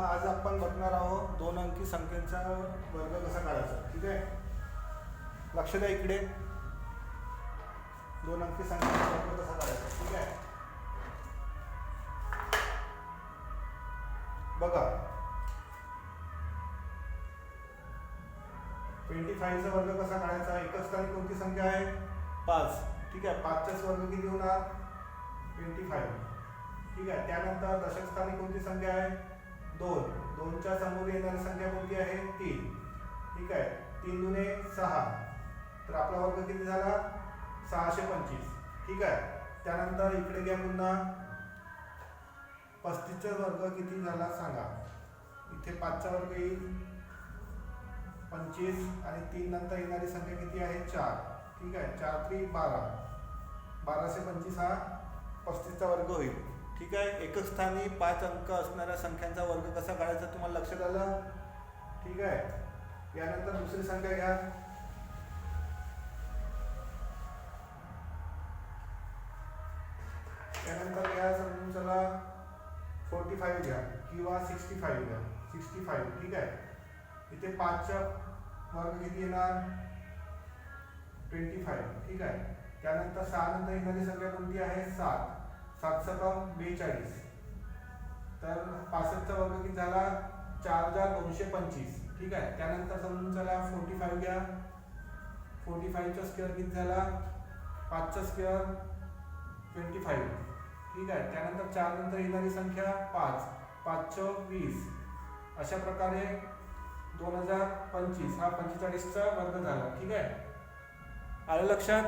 आज आपण बघणार आहोत दोन अंकी संख्येचा वर्ग कसा काढायचा. ठीक आहे? लक्ष द्या इकडे. दोन अंकी संख्येचा वर्ग कसा काढायचा. ठीक आहे? बघा. ट्वेंटी फाईव्हचा वर्ग कसा काढायचा? एकच स्थानी कोणती संख्या आहे? पाच. ठीक आहे? पाचचाच वर्ग किती होणार? ट्वेंटी फाईव्ह ठीक आहे? त्यानंतर दशक स्थानी कोणती संख्या आहे? दोन. दोनच्या समोर येणारी संख्या कोणती आहे? तीन. ठीक आहे? तीन दुने सहा. तर आपला वर्ग किती झाला? सहाशे पंचवीस. ठीक आहे? त्यानंतर इकडे घ्या पुन्हा. पस्तीसचा वर्ग किती झाला सांगा. इथे पाचचा वर्ग येईल. पंचवीस आणि तीन नंतर येणारी संख्या किती आहे? चार. ठीक आहे? चार त्रिक बारा. बाराशे पंचवीस हा पस्तीसचा वर्ग होईल. ठीक आहे? एकच स्थानी पाच अंक असणाऱ्या संख्यांचा वर्ग कसा काढायचा तुम्हाला लक्षात आलं? ठीक आहे. यानंतर दुसरी संख्या घ्या. त्यानंतर घ्या समजून चला फोर्टी फाईव्ह घ्या किंवा सिक्स्टी फाईव्ह घ्या. सिक्स्टी फाईव्ह ठीक आहे? इथे पाचचा वर्ग किती येणार? ट्वेंटी फाईव्ह ठीक आहे? त्यानंतर सहा नंतर येणारी संख्या कोणती आहे? सात. सात सकम बेचाळीस. तर पासष्टचा वर्ग किती झाला? चार हजार दोनशे पंचवीस. ठीक आहे? त्यानंतर समजून चला फोर्टी फाईव्ह घ्या. फोर्टी फाईव्हचा स्क्वेअर किती झाला? पाचचा स्क्वेअर ट्वेंटी फाईव्ह ठीक आहे? त्यानंतर चार नंतर येणारी संख्या पाच. पाचशं वीस. अशा प्रकारे दोन हजार पंचवीस. हा पंचेचाळीसचा वर्ग झाला. ठीक आहे? आलं लक्षात?